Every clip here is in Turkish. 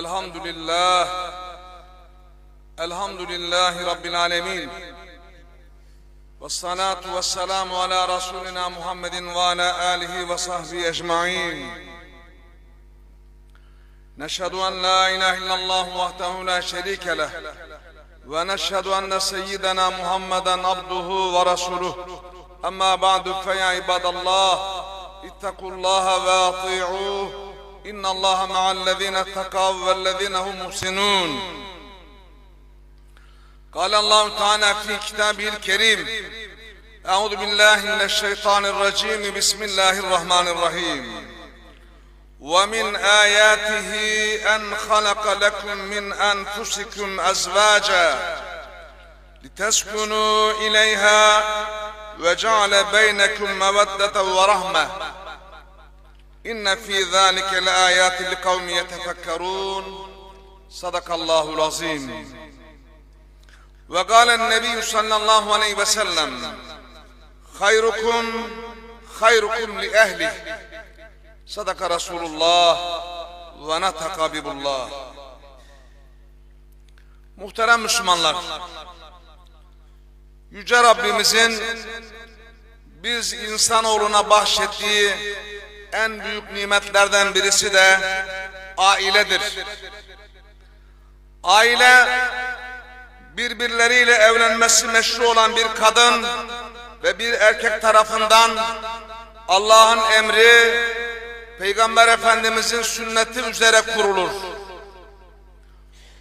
Elhamdülillah. Elhamdülillahi Rabbil alemin. Ve salatu ve selamu ala Resulina Muhammedin ve ala alihi ve sahbihi ecma'in. Neşhedü en la ilahe illallah vahdehu la şerike leh. Ve neşhedü enne seyyidena Muhammeden abduhu ve resuluh. Amma ba'du fe ibadallah. İttakullaha ve ati'uh. الله مع الذين اتقوا والذين هم محسنون قال الله تعالى في كتابه الكريم أعوذ بالله من الشيطان الرجيم بسم الله الرحمن الرحيم ومن آياته أن خلق لكم من أنفسكم أزواجا لتسكنوا إليها وجعل بينكم مودة ورحمة İnne fî zâlike le âyâtin li kavmi yetefekkerûn. Sadakallâhu azîm. Ve gâlen nebiyyü sallallahu aleyhi ve sellem. Hayrukum, hayrukum li ehlih. Sadaka Resulullah ve nataka. Muhterem Müslümanlar, Yüce Rabbimizin biz insanoğluna bahşettiği en büyük nimetlerden birisi de ailedir. Aile birbirleriyle evlenmesi meşru olan bir kadın ve bir erkek tarafından Allah'ın emri Peygamber Efendimizin sünneti üzere kurulur.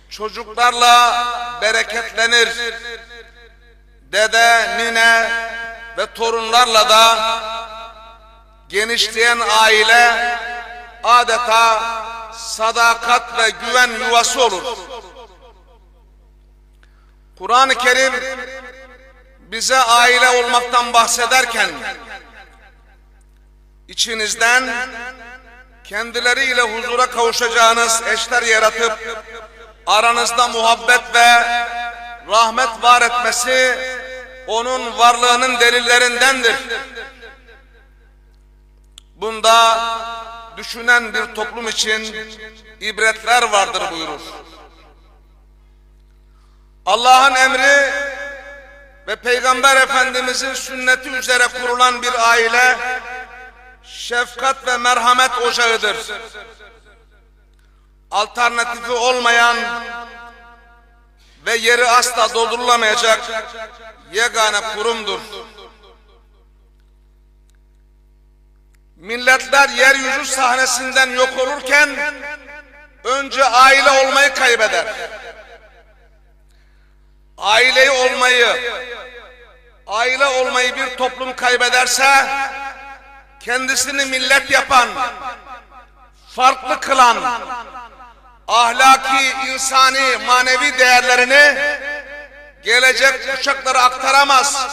Çocuklarla bereketlenir. Dede, nine ve torunlarla da genişleyen aile adeta sadakat ve güven yuvası olur. Kur'an-ı Kerim bize aile olmaktan bahsederken içinizden kendileriyle huzura kavuşacağınız eşler yaratıp aranızda muhabbet ve rahmet var etmesi onun varlığının delillerindendir. Bunda düşünen bir toplum için ibretler vardır buyurur. Allah'ın emri ve Peygamber Efendimizin sünneti üzere kurulan bir aile şefkat ve merhamet ocağıdır. Alternatifi olmayan ve yeri asla doldurulamayacak yegane kurumdur. Milletler yeryüzü sahnesinden yok olurken önce aile olmayı kaybeder. Aileyi olmayı, aile olmayı bir toplum kaybederse kendisini millet yapan, farklı kılan, ahlaki, insani, manevi değerlerini gelecek kuşaklara aktaramaz.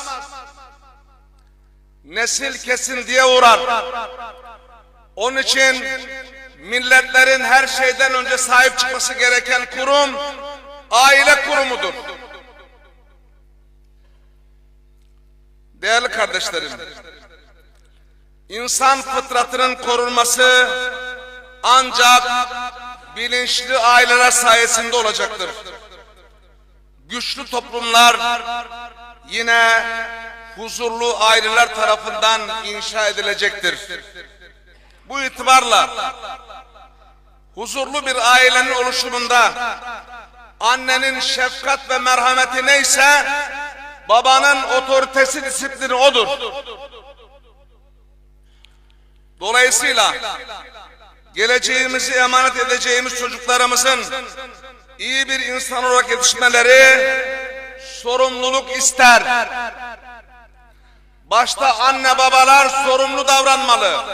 Nesil kesin diye uğrar. Onun için milletlerin her şeyden önce sahip çıkması gereken kurum aile kurumudur. Değerli kardeşlerim, insan fıtratının korunması ancak bilinçli aileler sayesinde olacaktır. Güçlü toplumlar yine huzurlu aileler tarafından inşa edilecektir. Bu itibarla huzurlu bir ailenin oluşumunda annenin şefkat ve merhameti neyse babanın otoritesi disiplini odur. Dolayısıyla geleceğimizi emanet edeceğimiz çocuklarımızın iyi bir insan olarak yetişmeleri sorumluluk ister. Başta anne babalar sorumlu davranmalı.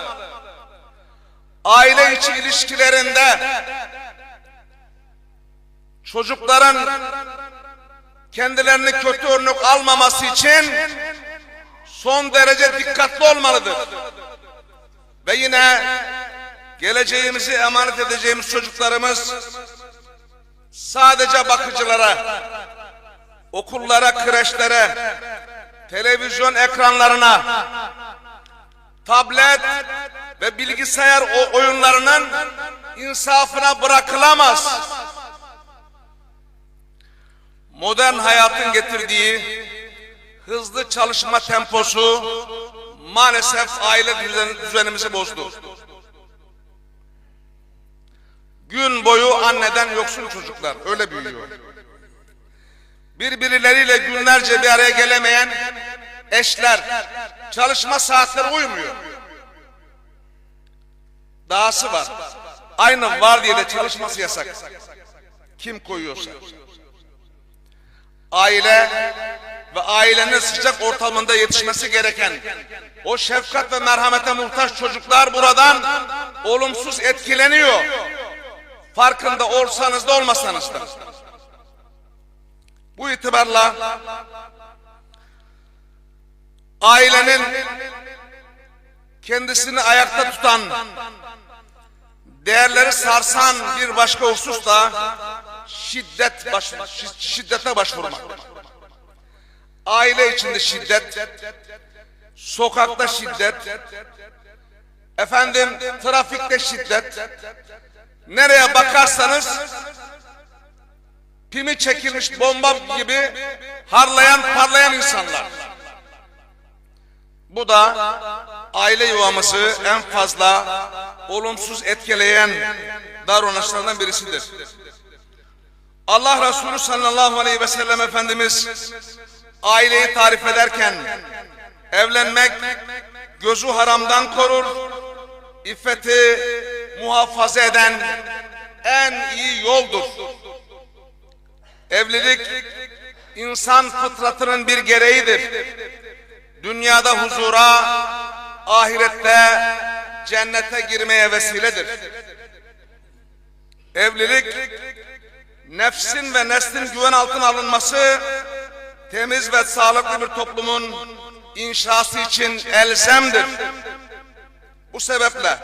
Aile içi ilişkilerinde çocukların kendilerini kötü örnek almaması için son derece dikkatli olmalıdır. Ve yine geleceğimizi emanet edeceğimiz çocuklarımız sadece bakıcılara, okullara, kreşlere, televizyon ekranlarına, tablet ve bilgisayar oyunlarının insafına bırakılamaz. Modern hayatın getirdiği hızlı çalışma temposu maalesef aile düzen- düzenimizi bozdu. Gün boyu anneden yoksun çocuklar öyle büyüyor. Birbirleriyle günlerce bir araya gelemeyen eşler çalışma saatleri uymuyor. Dahası var. Aynı var diye de çalışması yasak. Kim koyuyorsa. Aile ve ailenin sıcak ortamında yetişmesi gereken o şefkat ve merhamete muhtaç çocuklar buradan olumsuz etkileniyor. Farkında olsanız da olmasanız da. Bu itibarla ailenin kendisini ayakta tutan, değerleri sarsan bir başka husus da şiddet baş, şi- şiddete başvurmak. Aile içinde şiddet, sokakta şiddet, efendim trafikte şiddet, nereye bakarsanız pimi çekilmiş bomba gibi harlayan parlayan insanlar. Bu da aile yuvamızı en fazla olumsuz etkileyen davranışlardan birisidir. Allah Resulü sallallahu aleyhi ve sellem Efendimiz aileyi tarif ederken evlenmek gözü haramdan korur, iffeti muhafaza eden en iyi yoldur. Evlilik insan fıtratının bir gereğidir. Dünyada huzura, ahirette cennete girmeye vesiledir. Evlilik nefsin ve neslin güven altına alınması, temiz ve sağlıklı bir toplumun inşası için elzemdir. Bu sebeple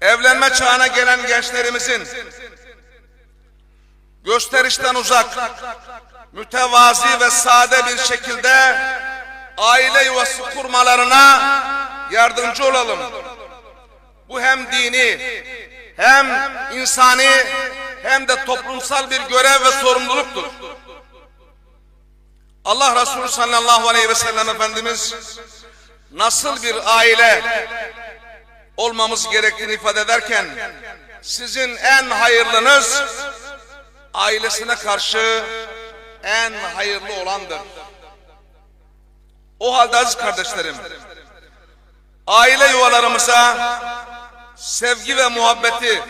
evlenme çağına gelen gençlerimizin gösterişten uzak, mütevazi ve sade bir şekilde aile yuvası kurmalarına yardımcı olalım. Bu hem dini, hem insani, hem de toplumsal bir görev ve sorumluluktur. Allah Resulü sallallahu aleyhi ve sellem Efendimiz nasıl bir aile olmamız gerektiğini ifade ederken sizin en hayırlınız ailesine karşı en hayırlı olandır. O halde aziz kardeşlerim, aile yuvalarımıza sevgi ve muhabbeti,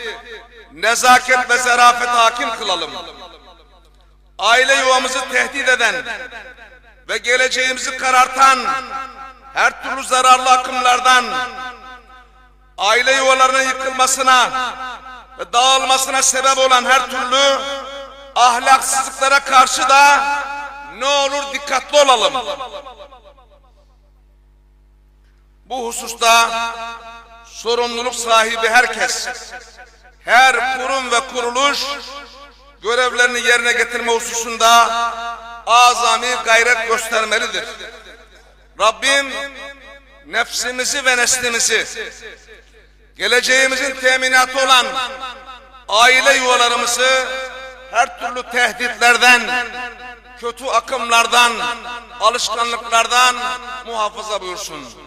nezaket ve zarafet hakim kılalım. Aile yuvamızı tehdit eden ve geleceğimizi karartan her türlü zararlı akımlardan, aile yuvalarının yıkılmasına ve dağılmasına sebep olan her türlü ahlaksızlıklara karşı da ne olur dikkatli olalım. Bu hususta sorumluluk sahibi herkes, her kurum ve kuruluş görevlerini yerine getirme hususunda azami gayret göstermelidir. Rabbim nefsimizi ve neslimizi geleceğimizin teminatı olan aile yuvalarımızı her türlü tehditlerden, kötü akımlardan, alışkanlıklardan muhafaza buyursun.